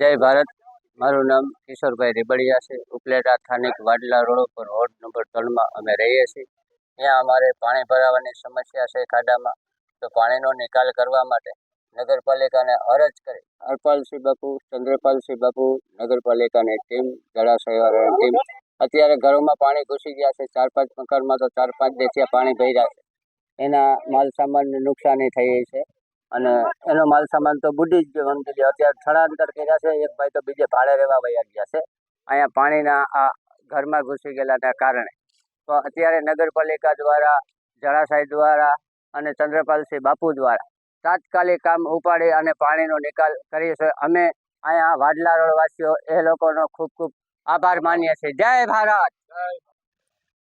જય ભારત. મારું નામ કિશોરભાઈ રેબડિયા છે. ઉપલેટા સ્થાનિક વાડલા રોડ ઉપર રોડ નંબર ત્રણમાં અમે રહીએ છીએ. ત્યાં અમારે પાણી ભરાવાની સમસ્યા છે ખાડામાં. તો પાણીનો નિકાલ કરવા માટે નગરપાલિકાને અરજ કરી હરપાલસિંહ બાપુ, ચંદ્રપાલસિંહ બાપુ, નગરપાલિકાની ટીમ, જળાશયવાળાની ટીમ. અત્યારે ઘરોમાં પાણી ઘૂસી ગયા છે. ચાર પાંચ મકાનમાં તો ચાર પાંચ દેશિયા પાણી ભર્યા છે. એના માલ સામાનને નુકસાની થઈ છે. અને એનો માલ સામાન તો બુડી જ ગયો સમજી અત્યારે સ્થળાંતર કર્યા છે. એક ભાઈ તો બીજે ભાડે રહેવા વયા ગયા છે. અહીંયા પાણીના આ ઘરમાં ઘૂસી ગયેલાના કારણે. તો અત્યારે નગરપાલિકા દ્વારા, જળાશય દ્વારા અને ચંદ્રપાલસિંહ બાપુ દ્વારા તાત્કાલિક કામ ઉપાડી અને પાણીનો નિકાલ કરીએ છીએ. અમે અહીંયા વાડલા રોડ વાસીઓ એ લોકોનો ખૂબ ખૂબ આભાર માનીએ છીએ. જય ભારત!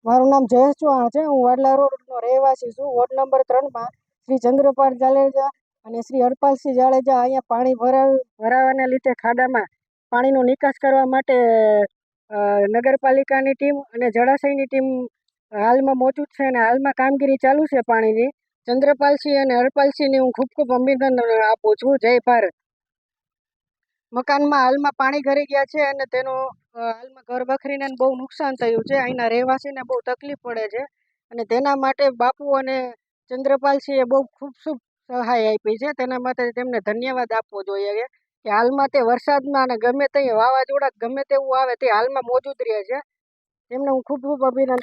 મારું નામ જયેશ ચૌહાણ છે. હું વાડલા રોડનો રહેવાસી છું. વોર્ડ નંબર ત્રણમાં શ્રી ચંદ્રપાલ જાડેજા અને શ્રી હરપાલસિંહ જાડેજા અહીંયા પાણી ભરાવ, ભરાવાને લીધે ખાડામાં પાણીનો નિકાસ કરવા માટે નગરપાલિકાની ટીમ અને જળાશયની ટીમ હાલમાં મોજૂદ છે અને હાલમાં કામગીરી ચાલુ છે પાણીની. ચંદ્રપાલસિંહ અને હરપાલસિંહને હું ખૂબ ખૂબ અભિનંદન આપું છું. જય ભારત. મકાનમાં હાલમાં પાણી ઘરી ગયા છે અને તેનું હાલમાં ઘર બખરીને બહુ નુકસાન થયું છે. અહીંના રહેવાસીને બહુ તકલીફ પડે છે. અને તેના માટે બાપુ અને ચંદ્રપાલસિંહે બહુ ખૂબ ખૂબ સહાય આપી છે. તેના માટે તેમને ધન્યવાદ આપવો જોઈએ કે હાલમાં તે વરસાદમાં અને ગમે તે વાવાઝોડા ગમે તેવું આવે તે હાલમાં મોજૂદ રહે છે. તેમને હું ખૂબ ખૂબ અભિનંદન